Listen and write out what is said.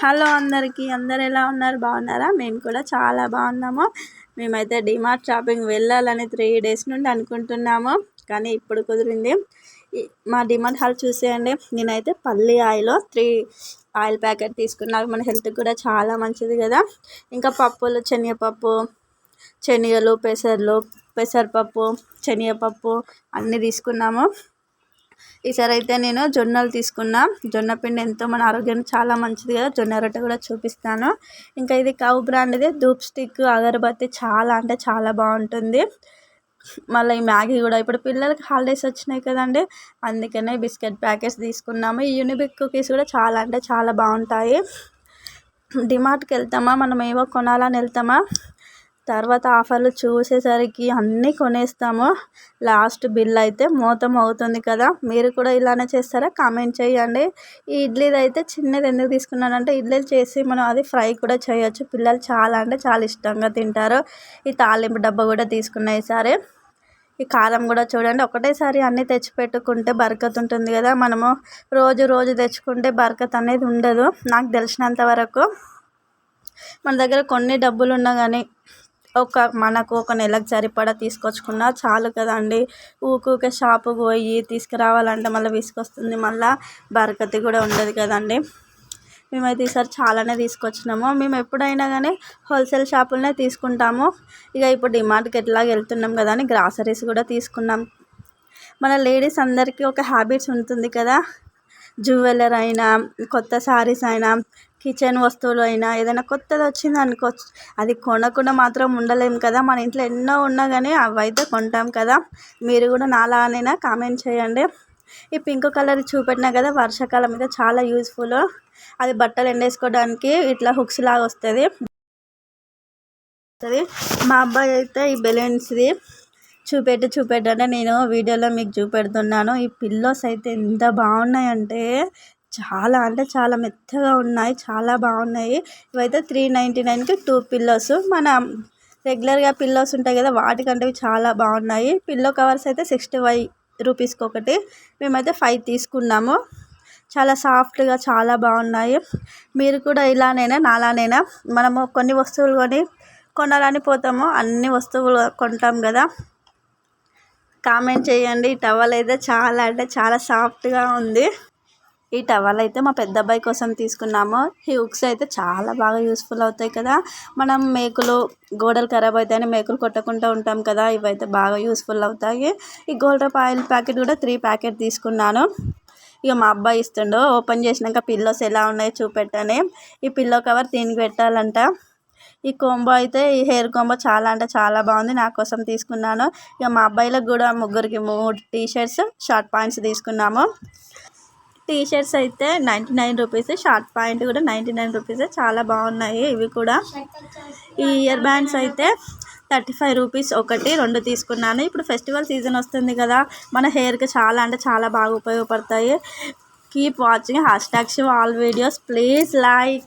Hello అందరికీ అందరు ఎలా ఉన్నారు? బాగున్నారా? మేము కూడా చాలా బాగున్నాము. మేమైతే డిమార్ట్ షాపింగ్ వెళ్ళాలని త్రీ డేస్ నుండి అనుకుంటున్నాము కానీ ఇప్పుడు కుదిరింది. మా డిమార్ట్ హాల్ చూసేయండి. నేనైతే పల్లి ఆయిల్ త్రీ ఆయిల్ ప్యాకెట్ తీసుకున్నాను మన హెల్త్కి కూడా చాలా మంచిది కదా. ఇంకా పప్పులు శనగపప్పు శనగలు పెసర్లు పెసరపప్పు శనగపప్పు అన్నీ తీసుకున్నాము. ఈసారి అయితే నేను జొన్నలు తీసుకున్నా. జొన్న పిండి ఎంతో మన ఆరోగ్యానికి చాలా మంచిది కదా. జొన్న రొట్టె కూడా చూపిస్తాను. ఇంకా ఇది కవ్ బ్రాండ్ది. ధూప్ స్టిక్ అగరబత్తి చాలా అంటే చాలా బాగుంటుంది. మళ్ళీ ఈ మ్యాగీ కూడా ఇప్పుడు పిల్లలకి హాలిడేస్ వచ్చినాయి కదండి. అందుకనే బిస్కెట్ ప్యాకెట్స్ తీసుకున్నాము. ఈ యూనిబిక్ కుకీస్ కూడా చాలా అంటే చాలా బాగుంటాయి. డిమార్ట్కి వెళ్తామా? మనం ఏవో కొనాలని వెళ్తామా? తర్వాత ఆఫర్లు చూసేసరికి అన్నీ కొనేస్తాము. లాస్ట్ బిల్ అయితే మోతం అవుతుంది కదా. మీరు కూడా ఇలానే చేస్తారా? కామెంట్ చేయండి. ఈ ఇడ్లీది అయితే చిన్నది ఎందుకు తీసుకున్నానంటే ఇడ్లీలు చేసి మనం అది ఫ్రై కూడా చేయొచ్చు. పిల్లలు చాలా అంటే చాలా ఇష్టంగా తింటారు. ఈ తాలింపు డబ్బా కూడా తీసుకున్న ఈసారి ఈ కారం కూడా చూడండి. ఒకటేసారి అన్నీ తెచ్చి పెట్టుకుంటే బరకత్ ఉంటుంది కదా. మనము రోజు రోజు తెచ్చుకుంటే బరకత్ అనేది ఉండదు. నాకు తెలిసినంత వరకు మన దగ్గర కొన్ని డబ్బులు ఉన్నా కానీ ఒక మనకు ఒక నెలకు సరిపడా తీసుకొచ్చుకున్నా చాలు కదండి. ఊరికే షాపుకి పోయి తీసుకురావాలంటే మళ్ళీ విసుగొస్తుంది. మళ్ళీ బరకతి కూడా ఉండదు కదండి. మేమైతే ఈసారి చాలానే తీసుకొచ్చినాము. మేము ఎప్పుడైనా కానీ హోల్సేల్ షాపులనే తీసుకుంటాము. ఇక ఇప్పుడు డిమార్ట్కి ఎట్లాగ వెళ్తున్నాం కదా అని గ్రాసరీస్ కూడా తీసుకున్నాం. మన లేడీస్ అందరికీ ఒక హ్యాబిట్స్ ఉంటుంది కదా. జ్యువెలర్ అయినా కొత్త శారీస్ అయినా కిచెన్ వస్తువులు అయినా ఏదైనా కొత్తది వచ్చింది అనుకో అది కొనకుండా మాత్రం ఉండలేము కదా. మన ఇంట్లో ఎన్నో ఉన్నా కానీ అవి అయితే కొంటాం కదా. మీరు కూడా నాలానైనా కామెంట్ చేయండి. ఈ పింక్ కలర్ చూపెట్టినా కదా వర్షాకాలం మీద చాలా యూజ్ఫుల్ అది బట్టలు ఎండేసుకోవడానికి ఇట్లా హుక్స్ లాగా వస్తుంది. మా అబ్బాయి అయితే ఈ బెలూన్స్ది చూపెట్టు చూపెట్టంటే నేను వీడియోలో మీకు చూపెడుతున్నాను. ఈ పిల్లోస్ అయితే ఎంత బాగున్నాయంటే చాలా అంటే చాలా మెత్తగా ఉన్నాయి చాలా బాగున్నాయి. ఇవైతే త్రీ నైంటీ నైన్కి టూ పిల్లోస్ మన రెగ్యులర్గా పిల్లోస్ ఉంటాయి కదా వాటికంటే చాలా బాగున్నాయి. పిల్లో కవర్స్ అయితే సిక్స్టీ ఫైవ్ రూపీస్కి ఒకటి. మేమైతే ఫైవ్ తీసుకున్నాము. చాలా సాఫ్ట్గా చాలా బాగున్నాయి. మీరు కూడా ఇలానైనా నాలానైనా మనము కొన్ని వస్తువులు కొని కొనాలని పోతాము. అన్ని వస్తువులు కొంటాం కదా. కామెంట్ చేయండి. ఈ టవల్ అయితే చాలా అంటే చాలా సాఫ్ట్గా ఉంది. ఈ టవల్ అయితే మా పెద్ద అబ్బాయి కోసం తీసుకున్నాము. ఈ హుక్స్ అయితే చాలా బాగా యూస్ఫుల్ అవుతాయి కదా. మనం మేకులు గోడలు ఖరాబ్ అవుతాయని మేకులు కొట్టకుండా ఉంటాం కదా. ఇవైతే బాగా యూస్ఫుల్ అవుతాయి. ఈ గోల్డ్ ఆయిల్ ప్యాకెట్ కూడా త్రీ ప్యాకెట్ తీసుకున్నాను. ఇక మా అబ్బాయి ఇస్తుండో. ఓపెన్ చేసినాక పిల్లోస్ ఎలా ఉన్నాయో చూపెట్టని. ఈ పిల్లో కవర్ దీనికి పెట్టాలంట. ఈ కొంబో అయితే ఈ హెయిర్ కొంబో చాలా అంటే చాలా బాగుంది. నా కోసం తీసుకున్నాను. ఇక మా అబ్బాయిలకు కూడా ముగ్గురికి మూడు టీ షర్ట్స్ షార్ట్ పాయింట్స్ తీసుకున్నాము. టీ షర్ట్స్ అయితే ninety nine rupees short pant కూడా నైంటీ నైన్ రూపీస్ చాలా బాగున్నాయి ఇవి కూడా. ఈ ఇయర్ బ్యాండ్స్ అయితే థర్టీ ఫైవ్ రూపీస్ ఒకటి రెండు తీసుకున్నాను. ఇప్పుడు ఫెస్టివల్ సీజన్ వస్తుంది కదా మన హెయిర్కి చాలా అంటే చాలా బాగా ఉపయోగపడతాయి. Keep watching hash all videos please like